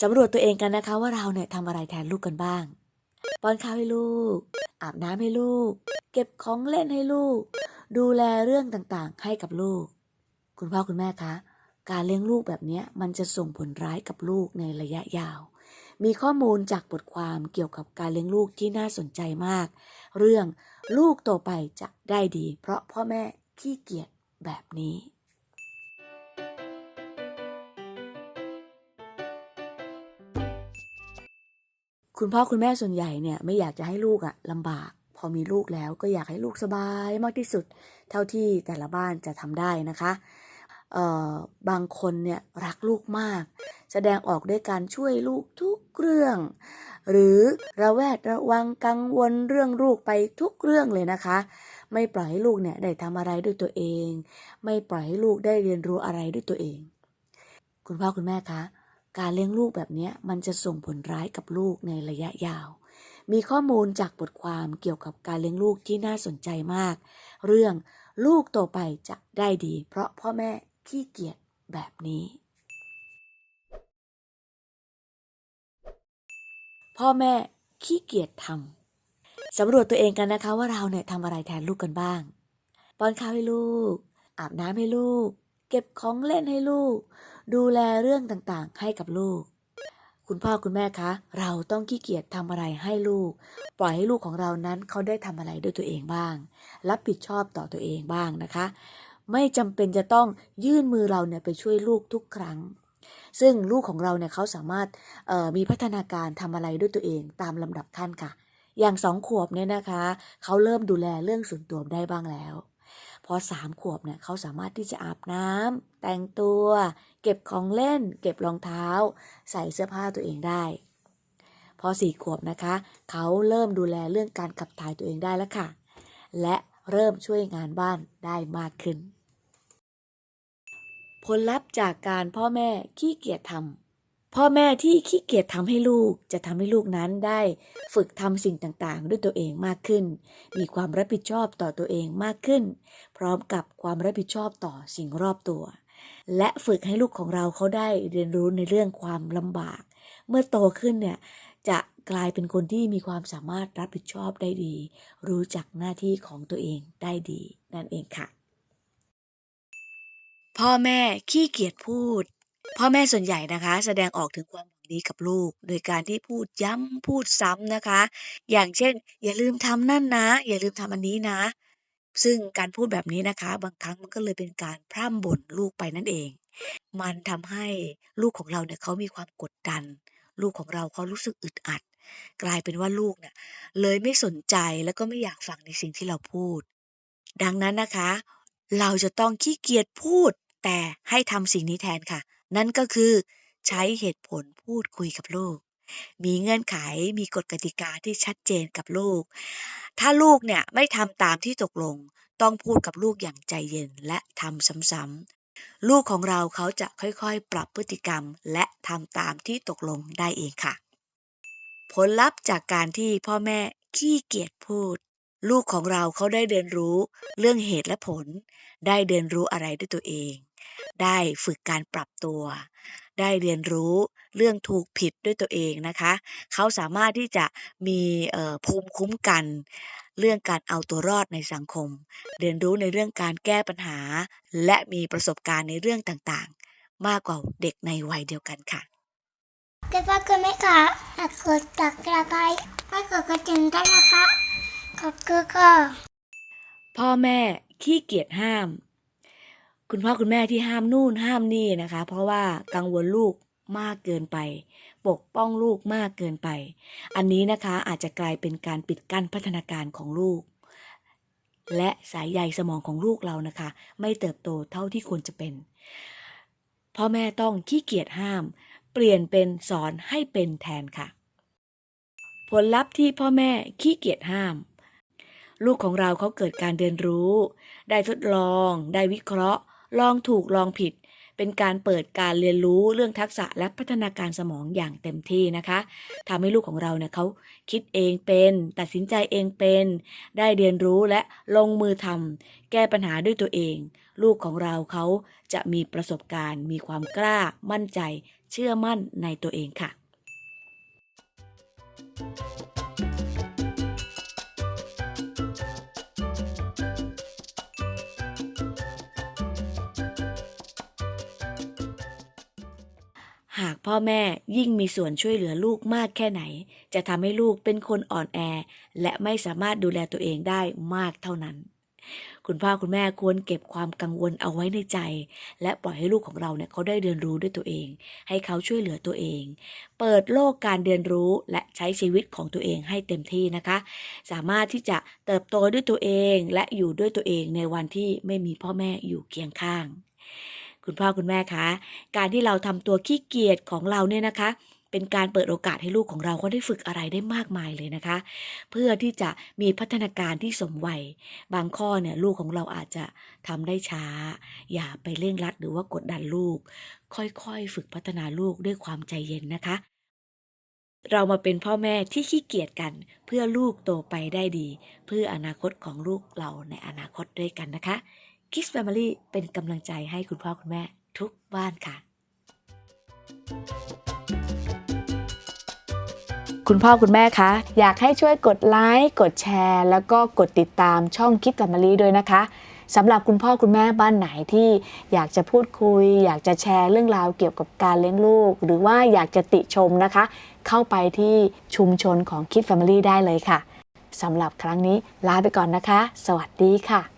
สำรวจตัวเองกันนะคะว่าเราเนี่ยทำอะไรแทนลูกกันบ้าง ป้อนข้าวให้ลูก อาบน้ำให้ลูก เก็บของเล่นให้ลูก ดูแลเรื่องต่างๆ ให้กับลูก คุณพ่อคุณแม่คะ การเลี้ยงลูกแบบนี้มันจะส่งผลร้ายกับลูกในระยะยาว มีข้อมูลจากบทความเกี่ยวกับการเลี้ยงลูกที่น่าสนใจมาก เรื่องลูกโตไปจะได้ดี เพราะพ่อแม่ขี้เกียจแบบนี้ คุณพ่อคุณแม่ส่วนใหญ่เนี่ยไม่อยากจะให้ลูกอะลำบาก พอมีลูกแล้วก็อยากให้ลูกสบายมากที่สุด เท่าที่แต่ละบ้านจะทำได้นะคะเอ่อบางคนเนี่ยรักลูกมาก แสดงออกด้วยการช่วยลูกทุกเรื่อง หรือระแวดระวังกังวลเรื่องลูกไปทุกเรื่องเลยนะคะ ไม่ปล่อยให้ลูกเนี่ยได้ทำอะไรด้วยตัวเอง ไม่ปล่อยให้ลูกได้เรียนรู้อะไรด้วยตัวเอง คุณพ่อคุณแม่คะ การเลี้ยงลูกแบบนี้มันจะส่งผลร้ายกับลูกในระยะยาว มีข้อมูลจากบทความเกี่ยวกับการเลี้ยงลูกที่น่าสนใจมาก เรื่องลูกโตไปจะได้ดี เพราะพ่อแม่ขี้เกียจแบบนี้ พ่อแม่ขี้เกียจทำสำรวจตัวเองกันนะคะว่าเราเนี่ยทำอะไรแทนลูกกันบ้าง ป้อนข้าวให้ลูก อาบน้ำให้ลูก เก็บของเล่นให้ลูก ดูแลเรื่องต่างๆ ให้กับลูก คุณพ่อคุณแม่คะ เราต้องขี้เกียจทำอะไรให้ลูก ปล่อยให้ลูกของเรานั้นเขาได้ทำอะไรด้วยตัวเองบ้าง รับผิดชอบต่อตัวเองบ้างนะคะ ไม่จำเป็นจะต้องยื่นมือเราเนี่ยไปช่วยลูกทุกครั้งซึ่งลูกของเราเนี่ยเขาสามารถมีพัฒนาการทำอะไรด้วยตัวเองตามลำดับขั้นค่ะ อย่างสองขวบเนี่ยนะคะ เขาเริ่มดูแลเรื่องส่วนตัวได้บ้างแล้ว พอสามขวบเนี่ยเขาสามารถที่จะอาบน้ำแต่งตัว เก็บของเล่น เก็บรองเท้า ใส่เสื้อผ้าตัวเองได้ พอสี่ขวบนะคะเขาเริ่มดูแลเรื่องการขับถ่ายตัวเองได้แล้วค่ะ และเริ่มช่วยงานบ้านได้มากขึ้น ผลลัพธ์จากการพ่อแม่ขี้เกียจทำ พ่อแม่ที่ขี้เกียจทำให้ลูกจะทำให้ลูกนั้นได้ ฝึกทำสิ่งต่างๆ ด้วยตัวเองมากขึ้น มีความรับผิดชอบต่อตัวเองมากขึ้น พร้อมกับความรับผิดชอบต่อสิ่งรอบตัว และฝึกให้ลูกของเราเขาได้เรียนรู้ในเรื่องความลำบาก เมื่อโตขึ้นเนี่ยจะกลายเป็นคนที่มีความสามารถรับผิดชอบได้ดี รู้จักหน้าที่ของตัวเองได้ดี นั่นเองค่ะ พ่อแม่ขี้เกียจพูด พ่อแม่ส่วนใหญ่นะคะ แสดงออกถึงความหวังดีกับลูก โดยการที่พูดย้ำพูดซ้ำนะคะ อย่างเช่น อย่าลืมทำนั่นนะ อย่าลืมทำอันนี้นะ ซึ่งการพูดแบบนี้นะคะ บางครั้งมันก็เลยเป็นการพร่ำบ่นลูกไปนั่นเอง มันทำให้ลูกของเราเนี่ยเขามีความกดดัน ลูกของเราเขารู้สึกอึดอัด กลายเป็นว่าลูกเนี่ยเลยไม่สนใจแล้วก็ไม่อยากฟังในสิ่งที่เราพูด ดังนั้นนะคะ เราจะต้องขี้เกียจพูดแต่ให้ทำสิ่งนี้แทนค่ะ นั่นก็คือใช้เหตุผลพูดคุยกับลูก มีเงื่อนไขมีกฎกติกาที่ชัดเจนกับลูก ถ้าลูกเนี่ยไม่ทำตามที่ตกลง ต้องพูดกับลูกอย่างใจเย็นและทำซ้ำๆลูกของเราเขาจะค่อยๆ ปรับพฤติกรรม และทำตามที่ตกลงได้เองค่ะ ผลลัพธ์จากการที่พ่อแม่ขี้เกียจพูด ลูกของเราเขาได้เรียนรู้เรื่องเหตุและผล ได้เรียนรู้อะไรด้วยตัวเอง ได้ฝึกการปรับตัว ได้เรียนรู้เรื่องถูกผิดด้วยตัวเองนะคะ เขาสามารถที่จะมีเอ่อภูมิคุ้มกันเรื่องการเอาตัวรอดในสังคม เรียนรู้ในเรื่องการแก้ปัญหา และมีประสบการณ์ในเรื่องต่างๆ มากกว่าเด็กในวัยเดียวกันค่ะคุณพ่อคุณแม่คะฝากกดตักกระไคร้ให้กดกระดิ่งด้วยนะคะ ขอบคุณค่ะพ่อแม่ขี้เกียจห้าม คุณพ่อคุณแม่ที่ห้ามนู่นห้ามนี่นะคะ เพราะว่ากังวลลูกมากเกินไป ปกป้องลูกมากเกินไป อันนี้นะคะอาจจะกลายเป็นการปิดกั้นพัฒนาการของลูก และสายใยสมองของลูกเรานะคะ ไม่เติบโตเท่าที่ควรจะเป็นพ่อแม่ต้องขี้เกียจห้าม เปลี่ยนเป็นสอนให้เป็นแทนค่ะ ผลลัพธ์ที่พ่อแม่ขี้เกียจห้าม ลูกของเราเขาเกิดการเรียนรู้ ได้ทดลอง ได้วิเคราะห์ ลองถูกลองผิด เป็นการเปิดการเรียนรู้เรื่องทักษะและพัฒนาการสมองอย่างเต็มที่นะคะทำให้ลูกของเราเนี่ยเขาคิดเองเป็น ตัดสินใจเองเป็น ได้เรียนรู้และลงมือทำแก้ปัญหาด้วยตัวเอง ลูกของเราเขาจะมีประสบการณ์ มีความกล้ามั่นใจ เชื่อมั่นในตัวเองค่ะ หากพ่อแม่ยิ่งมีส่วนช่วยเหลือลูกมากแค่ไหน จะทำให้ลูกเป็นคนอ่อนแอ และไม่สามารถดูแลตัวเองได้มากเท่านั้น คุณพ่อคุณแม่ควรเก็บความกังวลเอาไว้ในใจ และปล่อยให้ลูกของเราเนี่ยเขาได้เรียนรู้ด้วยตัวเอง ให้เขาช่วยเหลือตัวเอง เปิดโลกการเรียนรู้และใช้ชีวิตของตัวเองให้เต็มที่นะคะ สามารถที่จะเติบโตด้วยตัวเองและอยู่ด้วยตัวเองในวันที่ไม่มีพ่อแม่อยู่เคียงข้าง คุณพ่อคุณแม่คะการที่เราทำตัวขี้เกียจของเราเนี่ยนะคะ เป็นการเปิดโอกาสให้ลูกของเราเขาได้ฝึกอะไรได้มากมายเลยนะคะ เพื่อที่จะมีพัฒนาการที่สมวัย บางข้อเนี่ยลูกของเราอาจจะทำได้ช้า อย่าไปเร่งรัดหรือว่ากดดันลูก ค่อยๆ ฝึกพัฒนาลูกด้วยความใจเย็นนะคะเรามาเป็นพ่อแม่ที่ขี้เกียจกัน เพื่อลูกโตไปได้ดี เพื่ออนาคตของลูกเราในอนาคตด้วยกันนะคะ Kiss Family เป็นกำลังใจให้คุณพ่อคุณแม่ทุกบ้านค่ะ คุณพ่อคุณแม่คะอยากให้ช่วยกดไลค์กดแชร์ แล้วก็กดติดตามช่องคิดกับมารีด้วยนะคะสำหรับคุณพ่อคุณแม่บ้านไหนที่อยากจะพูดคุย อยากจะแชร์เรื่องราวเกี่ยวกับการเลี้ยงลูก หรือว่าอยากจะติชมนะคะ เข้าไปที่ชุมชนของคิด Family ได้เลยค่ะสำหรับครั้งนี้ลาไปก่อนนะคะ สวัสดีค่ะ